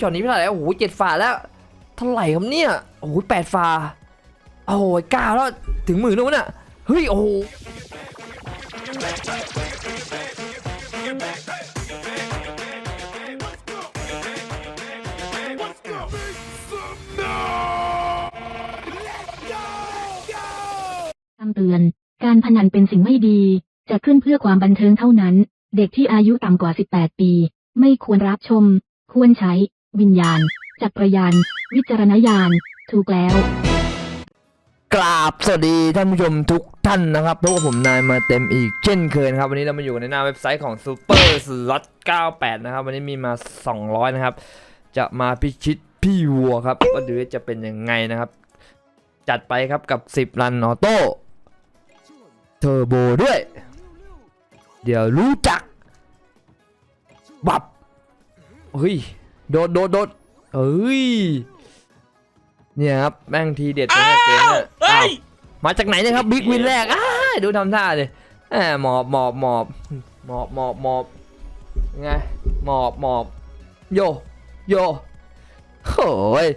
ช็อตนี้เท่าไหร่แล้วโอ้โหเจ็ดฝาแล้วเท่าไหร่ครับเนี่ยโอ้โหแปดฝาโอ้โหเก้าแล้วถึงหมื่นแล้วเนี่ยเฮ้ยโอ้โหคำเตือน การพนันเป็นสิ่งไม่ดี จะขึ้นเพื่อความบันเทิงเท่านั้น เด็กที่อายุต่ำกว่า 18 ปี ไม่ควรรับชม ควรใช้ วิญญาณ จักรยาน วิจารณญาณ ถูกแล้ว กราบสวัสดีท่านผู้ชมทุกท่านนะครับพบกับผมนายมาเต็มอีกเช่นเคยนะครับ วันนี้เรามาอยู่ในหน้าเว็บไซต์ของ Super Slot 98 นะครับ วันนี้มีมา 200 นะครับ จะมาพิชิตพี่วัวครับว่าดูจะเป็นยังไงนะครับ จัดไปครับกับ 10 รันออโต้เทอร์โบด้วย เดี๋ยวรู้จัก บับเฮ้ย โดดโดดโดดเฮ้ย เนี่ยครับแม่งทีเด็ดตรงเนี้ยเกมเนี่ยเฮ้อ้าวยมาจากไหนเนี่ยครับบิ๊กวินแรกอ้าดูทำท่าเลยแหมหมอบหมอบหมอบหมอบหมอบหมอบไงหมอบหมอบโยโยโอ้ย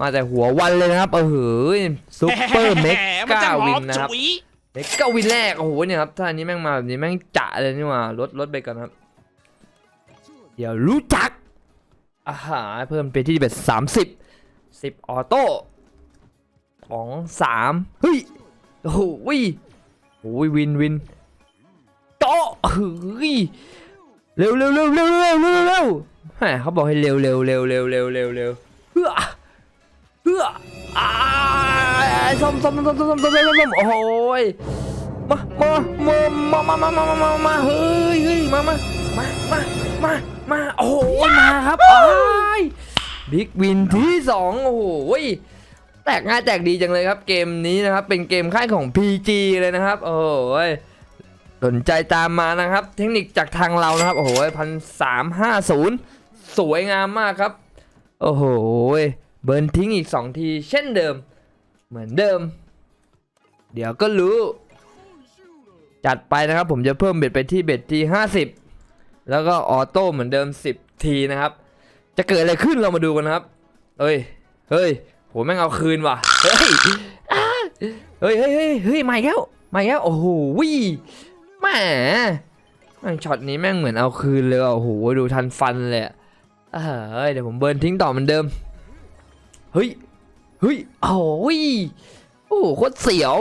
มาแต่หัววันเลยนะครับเออเฮ้ยซุปเปอร์เมกมันกาจะหวิอนมนะครับฉุยเมกาวินแรกโอ้โหเนี่ยครับถ้าอันนี้แม่งมาแบบนี้แม่งจะเลยนี่หว่าลดลดไปก่อนครับเดี๋ยวรู้จัก อาหารเพิ่มไปที่เป็นสามสิบสิบออโต้สองสามเฮ้ยโอ้โหโอ้ยวินวินโตเฮ้ยเร็วเร็วเร็วเร็วเร็วเร็วเร็วแหมเขาบอกให้เร็วเร็วเร็วเร็วเร็วเร็วเร็วเฮ้อเฮ้ออ่าส้มส้มส้มส้มส้มส้มส้มส้มโอ้ยมามามามามามามามามาเฮ้ยเฮ้ยมามามามามามาโอ้ย ครับอ้ายบิ๊กวินที่สองโอ้โหแตกง่ายแตกดีจังเลยครับ เกมนี้นะครับ เป็นเกมค่ายของ PG เลยนะครับ โอ้โหยสนใจตามมานะครับ เทคนิคจากทางเรานะครับ โอ้โหพันสามห้าศูนย์สวยงามมากครับ โอ้โหยเบิร์นทิ้งอีก 2 ทีเช่นเดิม เหมือนเดิม เดี๋ยวก็รู้ จัดไปนะครับ ผมจะเพิ่มเบ็ดไปที่เบ็ดที่ 50 แล้วก็ออโต้เหมือนเดิม 10 ทีนะครับ จะเกิดอะไรขึ้นเรามาดูกันนะครับเอ้ย เฮ้ยโหแม่งเอาคืนว่ะ เฮ้ยเฮ้ยเฮ้ยเฮ้ยเฮ้ยมาอีกแล้วมาอีกแล้ว โอ้โหวิแหมแม่งช็อตนี้แม่งเหมือนเอาคืนเลยว่ะโอ้โหดูทันฟันเลยเฮ้ยเดี๋ยวผมเบิร์นทิ้งต่อเหมือนเดิม เฮ้ย เฮ้ย โอ้ยโอ้โหโคตรเสียว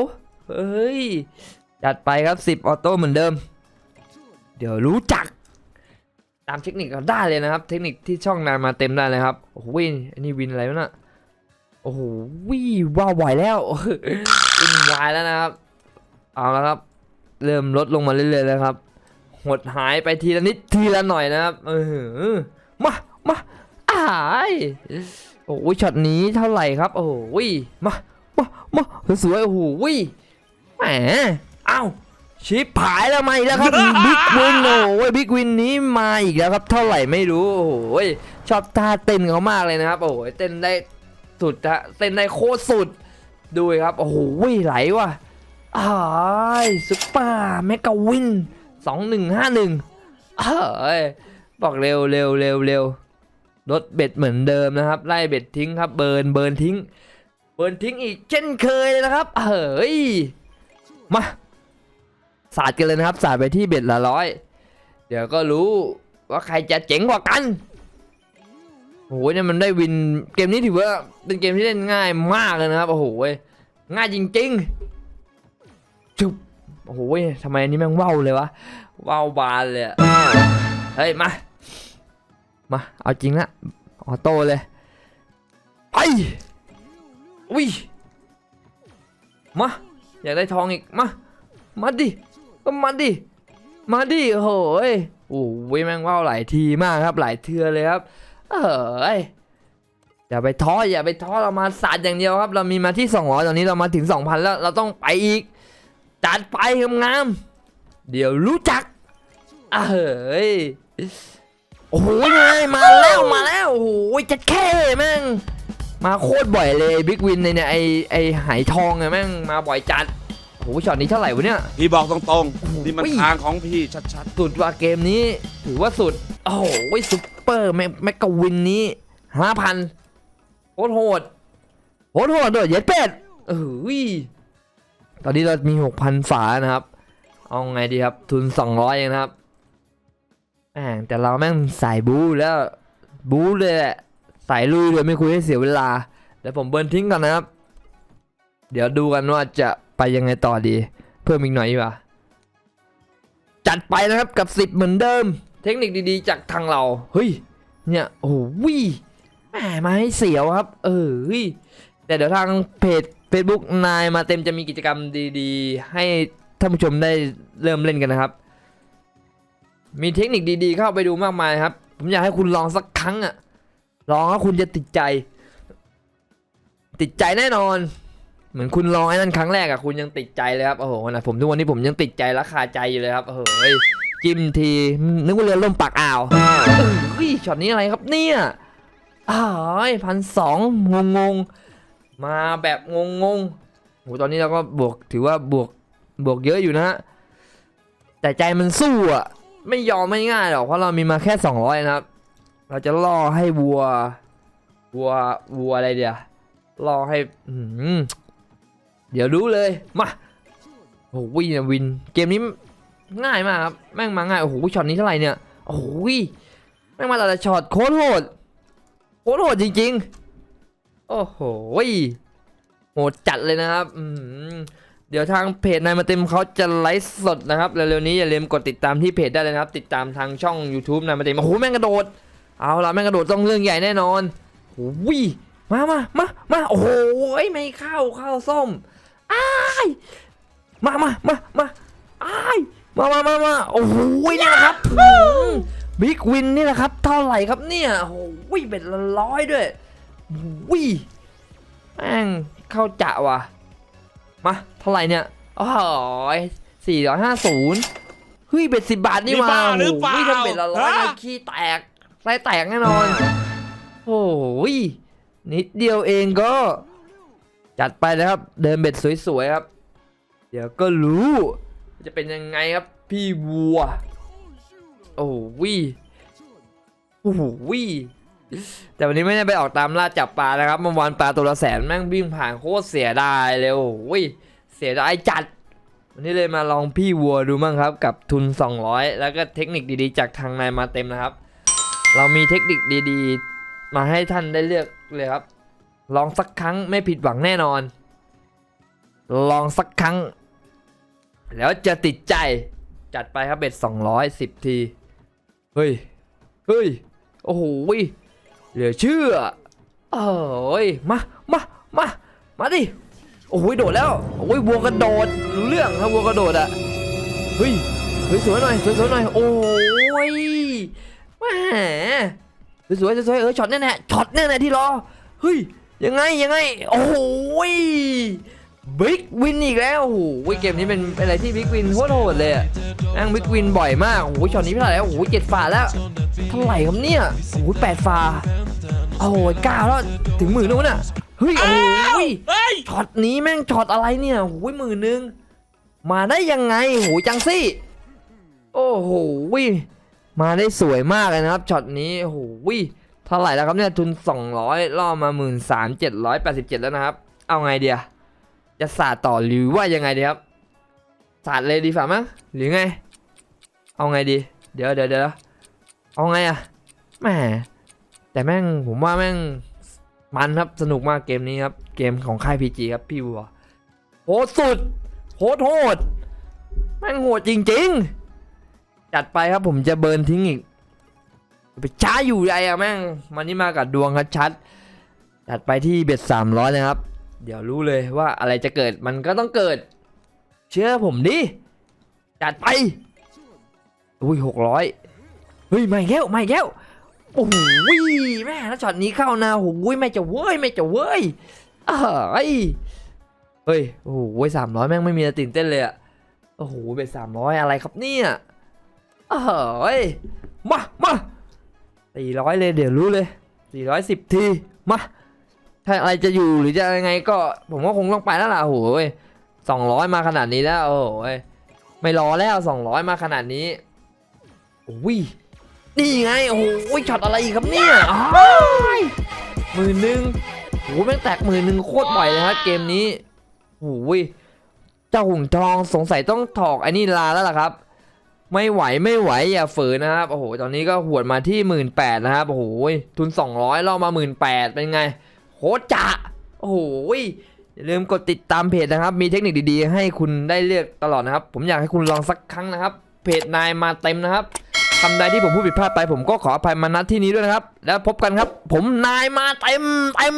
เฮ้ย จัดไปครับ 10 ออโต้เหมือนเดิม เดี๋ยวรู้จัก ตามเทคนิคเราได้เลยนะครับ เทคนิคที่ช่องนานมาเต็มได้เลยครับโอ้โหอันนี้วินอะไรวะน่ะโอ้โหวิว้าวไหวแล้ววินวายแล้วนะครับ เอาแล้วครับ เริ่มลดลงมาเรื่อยๆแล้วครับหดหายไปทีละนิดทีละหน่อยนะครับเออมามาอ้ายโอ้ยช็อตนี้เท่าไหร่ครับ โอ้ยมามามาสวยๆโอ้โหแหมเอ้า ชิปหายแล้วมาอีกแล้วครับ บิ๊กวินโอ้ยบิ๊กวินนี้มาอีกแล้วครับ เท่าไหร่ไม่รู้โอ้ยชอบท่าเต้นเขามากเลยนะครับ โอ้ยเต้นได้สุดฮะเต้นได้โคตรสุดดูดิครับ โอ้โหไหลว่ะอ้ายซุปเปอร์แมกกาวินสองหนึ่งห้าหนึ่งเอ้ยบอกเร็วเร็วเร็วเร็วลดเบ็ดเหมือนเดิมนะครับ ไล่เบ็ดทิ้งครับ เบิร์นเบิร์นทิ้ง เบิร์นทิ้งอีกเช่นเคยเลยนะครับเฮ้ยมา สาดกันเลยนะครับ สาดไปที่เบ็ดละร้อย เดี๋ยวก็รู้ว่าใครจะเจ๋งกว่ากันโอ้โหเนี่ยมันได้วินเกมนี้ถือว่าเป็นเกมที่เล่นง่ายมากเลยนะครับโอ้โหง่ายจริงๆจุบโอ้โหทำไมอันนี้แม่งว่าวเลยวะว่าวบานเลยเฮ้ยมามาเอาจริงละออโต้เลยไปอุ้ยมาอยากได้ทองอีกมามาดิ ก็มาดิ มาดิโอ้โหยโอ้ยแม่งว่าวหลายทีมากครับหลายเทือเลยครับ เอ้ยอย่าไปท้ออย่าไปท้อเรามาสาดอย่างเดียวครับ เรามีมาที่200ตอนนี้เรามาถึง2,000แล้วเราต้องไปอีก จัดไปงามๆเดี๋ยวรู้จักเฮ้ยโอ้โหไงมาแล้วมาแล้วโอ้โหจะแค่แม่งมาโคตรบ่อยเลยบิ๊กวินในเนี่ยไอไอหายทองไงแม่งมาบ่อยจัด โอ้โหช็อตนี้เท่าไหร่วะเนี่ย พี่บอกตรงๆ นี่มันอุ้ยทางของพี่ชัดสุดว่าเกมนี้ ถือว่าสุด โอ้โหซุปเปอร์แมแมกกาวินนี้ห้าพันโคตรโหดโหดโหดด้วยเย็ดเป็ดเออวิตอนนี้เรามีหกพันฝานะครับ เอาไงดีครับ ทุนสองร้อยเองนะครับแม่งแต่เราแม่งสายบู๊แล้วบู๊เลยแหละสายลุยเลยไม่คุยให้เสียเวลาเดี๋ยวผมเบิร์นทิ้งก่อนนะครับ เดี๋ยวดูกันว่าจะ ไปยังไงต่อดี เพิ่มอีกหน่อยดีกว่าจัดไปนะครับกับสิบเหมือนเดิม เทคนิคดีๆ จากทางเรา เฮ้ย เนี่ยโอ้วิแหมมาให้เสียวครับ เออแต่เดี๋ยวทางเพจ Facebook นายมาเต็มจะมีกิจกรรมดีๆ ให้ท่านผู้ชมได้เริ่มเล่นกันนะครับ มีเทคนิคดีๆ เข้าไปดูมากมายครับ ผมอยากให้คุณลองสักครั้งอะลองแล้วคุณจะติดใจ ติดใจแน่นอน เหมือนคุณลองไอ้นั่นครั้งแรกอะคุณยังติดใจเลยครับโอ้โหนะผมทุกวันนี้ผมยังติดใจและคาใจอยู่เลยครับโอ้โหจิ้มทีนึกว่าเรือล่มปากอ่าวเฮ้ยช็อตนี้อะไรครับเนี่ยอ้าวพันสองงงงๆมาแบบงงงๆโหตอนนี้เราก็บวกถือว่าบวกบวกเยอะอยู่นะฮะแต่ใจมันสู้อะไม่ยอมไม่ง่ายหรอกเพราะเรามีมาแค่200นะครับ เราจะล่อให้วัว วัววัวอะไรเดียวล่อให้อื เดี๋ยวรู้เลย มาโอ้โหวินวิน เกมนี้ง่ายมากครับ แม่งมาง่าย โอ้โหช็อตนี้เท่าไหร่เนี่ย โอ้โหแม่งมาแต่ละช็อตโคตรโหด โคตรโหดจริง ๆ โอ้โหโหดจัดเลยนะครับเดี๋ยวทางเพจนายมาเต็มเขาจะไลฟ์สดนะครับเร็วๆนี้อย่าลืมกดติดตามที่เพจได้เลยนะครับ ติดตามทางช่อง YouTube นายมาเต็มโอ้โหแม่งกระโดด เอาละแม่งกระโดดต้องเรื่องใหญ่แน่นอนโอ้โหมามามามาโอ้โหไม่เข้าเข้าส้ม มามามามาอ้ายมามามามาโอ้โหนี่แหละครับบิ๊กวินนี่แหละครับ เท่าไหร่ครับเนี่ยโอ้โหเป็นละร้อยด้วยวิแม่งเข้าจะว่ะ มาเท่าไหร่เนี่ยอ๋อสี่ร้อยห้าศูนย์เฮ้ยเบ็ดสิบบาทนี่นี่มาบ้าหรือเปล่าโโถ้าเบ็ดละร้อยนะฮะขี้แตกไส้แตกแน่นอน โอ้ยนิดเดียวเองก็ จัดไปเลยครับ เดินเบ็ดสวยๆครับ เดี๋ยวก็รู้จะเป็นยังไงครับพี่วัว โอ้วิโอ้วิแต่วันนี้ไม่ได้ไปออกตามล่าจับปลานะครับเมื่อวานปลาตัวละแสนแม่งวิ่งผ่านโคตรเสียดายเลยโอ้โหวิเสียดายจัด วันนี้เลยมาลองพี่วัวดูมั่งครับ กับทุน 200 แล้วก็เทคนิคดีๆ จากทางนายมาเต็มนะครับ เรามีเทคนิคดีๆ มาให้ท่านได้เลือกเลยครับ ลองสักครั้งไม่ผิดหวังแน่นอน ลองสักครั้ง แล้วจะติดใจจัดไปครับเบ็ด210 ที เฮ้ย เฮ้ย โอ้โหเหลือเชื่อเอ้ย มา มา มา มาดิ โอ้โหยโดดแล้ว โอ้ยวัวกระโดด รู้เรื่องครับวัวกระโดดอะเฮ้ย เฮ้ยสวยหน่อยสวยๆหน่อย โอ้ยแหมสวยๆสวยเออช็อตแน่ๆช็อตแน่ๆที่รอ เฮ้ย ยังไงยังไง โอ้โหบิ๊กวินอีกแล้วโอ้โหเกมนี้เป็นเป็นอะไรที่บิ๊กวินโคตรโหดเลยอะนั่งบิ๊กวินบ่อยมากโอ้โหช็อตนี้เท่าไหร่แล้วโอ้โหเจ็ดฝาแล้วเท่าไหร่ครับเนี่ยโอ้โหแปดฝาโอ้โหเก้าแล้วถึงหมื่นนู้นอะเฮ้ยโอ้โหเฮ้ยช็อตนี้แม่งช็อตอะไรเนี่ยโอ้โหหมื่นนึงมาได้ยังไงโอ้โหจังซี่ โอ้โหมาได้สวยมากเลยนะครับช็อตนี้โอ้โห เท่าไหร่แล้วครับเนี่ยทุน 200 ล่อมา 1 3 7 8 7 แล้วนะครับ เอาไงเดียจะสาดต่อหรือว่ายังไงดีครับสาดเลยดีฝ่ามั้งหรือไง เอาไงดี เดี๋ยวเดี๋ยวเดี๋ยวเอาไงอะแหมแต่แม่งผมว่าแม่งมันครับสนุกมากเกมนี้ครับ เกมของค่ายพีจีครับพี่วัวโหดสุดโหดโหดแม่งโหดจริง ๆ จัดไปครับผมจะเบิร์นทิ้งอีก ไปช้าอยู่ใหญ่อะแม่งมันนี่มากับดวงครับชัดจัดไปที่เบ็ดสามร้อยนะครับ เดี๋ยวรู้เลยว่าอะไรจะเกิดมันก็ต้องเกิด เชื่อผมดิจัดไปอุ้ยหกร้อยเฮ้ยไม่แก้วไม่แก้วโอ้โหแม่แล้วช็อตนี้เข้านะโอ้โหไม่จะเว้ยไม่จะเว้ยเอ้ยเฮ้ยโอ้โหสามร้อยแม่งไม่มีอะไรตื่นเต้นเลยอะโอ้โหเบ็ดสามร้อยอะไรครับเนี่ยเอ้ยมามา สี่ร้อยเลยเดี๋ยวรู้เลยสี่ร้อยสิบที มา ถ้าอะไรจะอยู่หรือจะยังไงก็ผมก็คงต้องไปแล้วล่ะโอ้โหสองร้อยมาขนาดนี้แล้ว โอ้โหไม่รอแล้วสองร้อยมาขนาดนี้โอ้ยนี่ไง โอ้โหช็อตอะไรอีกครับเนี่ยหมื่นหนึ่งโหแม่งแตกหมื่นหนึ่งโคตรบ่อยเลยฮะเกมนี้โอ้ยเจ้าหุ่นทองสงสัยต้องถอกไอ้นี่ลาแล้วล่ะครับ ไม่ไหวไม่ไหวอย่าฝืนนะครับโอ้โหตอนนี้ก็หวดมาที่หมื่นแปดนะครับโอ้โหทุน 200ล่อมาหมื่นแปดเป็นไงโคตรจะโอ้โหอย่าลืมกดติดตามเพจนะครับ มีเทคนิคดีๆ ให้คุณได้เลือกตลอดนะครับ ผมอยากให้คุณลองสักครั้งนะครับ เพจนายมาเต็มนะครับคำใดที่ผมพูดผิดพลาดไป ผมก็ขออภัยมาณที่นี้ด้วยนะครับ แล้วพบกันครับ ผมนายมาเต็มเต็ม